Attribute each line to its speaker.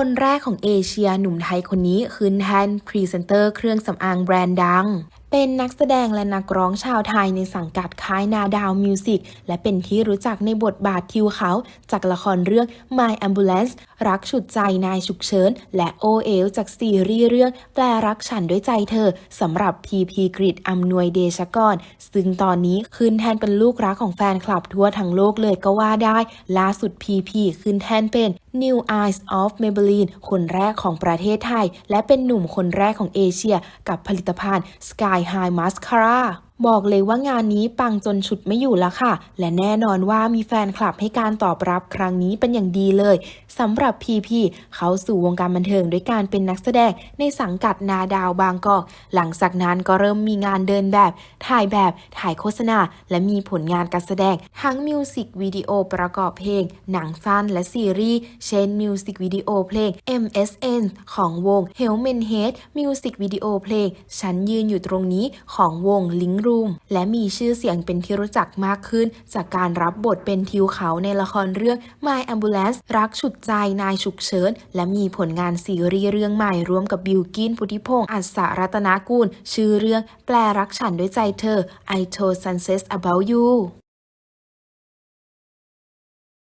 Speaker 1: คนแรกของเอเชียหนุ่มไทยคนนี้ขึ้นแทนพรีเซนเตอร์เครื่องสำอางแบรนด์ดัง เป็นนักแสดงและนักร้องชาวไทยในสังกัดค่ายนาดาวมิวสิกและเป็นที่รู้จักในบทบาททิวเขา จากละครเรื่อง My Ambulance รักฉุดใจนายฉุกเฉินและโอเอลจากซีรีส์เรื่องแปลรักฉันด้วยใจเธอสำหรับพีพีกริดอำนวยเดชกร ซึ่งตอนนี้ขึ้นแทนเป็นลูกรักของแฟนคลับทั่วทั้งโลกเลยก็ว่าได้ ล่าสุดพีพีขึ้นแทนเป็น New Eyes of Maybelline คนแรกของประเทศไทย และเป็นหนุ่มคนแรกของเอเชีย กับผลิตภัณฑ์ Sky High Mascara บอกเลยว่างานนี้ปังจนฉุดไม่อยู่แล้วค่ะ และแน่นอนว่ามีแฟนคลับให้การตอบรับครั้งนี้เป็นอย่างดีเลยสำหรับพีพีเขาสู่วงการบันเทิงด้วยการเป็นนักแสดงในสังกัดนาดาวบางกอก หลังจากนั้นก็เริ่มมีงานเดินแบบ ถ่ายแบบ ถ่ายโฆษณา และมีผลงานการแสดง ทั้งมิวสิกวิดีโอประกอบเพลง หนังสั้นและซีรีส์ เช่นมิวสิกวิดีโอเพลง MSN ของวง h e l m e n Head มิวสิกวิดีโอเพลง ฉันยืนอยู่ตรงนี้ของวง Link Room และมีชื่อเสียงเป็นที่รู้จักมากขึ้น จากการรับบทเป็นทิวเขาในละครเรื่อง My Ambulance รักฉุดใจนายฉุกเฉิน และมีผลงานซีรีส์เรื่องใหม่ร่วมกับบิวกินพุทธิพงศ์อัศรัตนากุลชื่อเรื่องแปลรักฉันด้วยใจเธอ I told sunset about you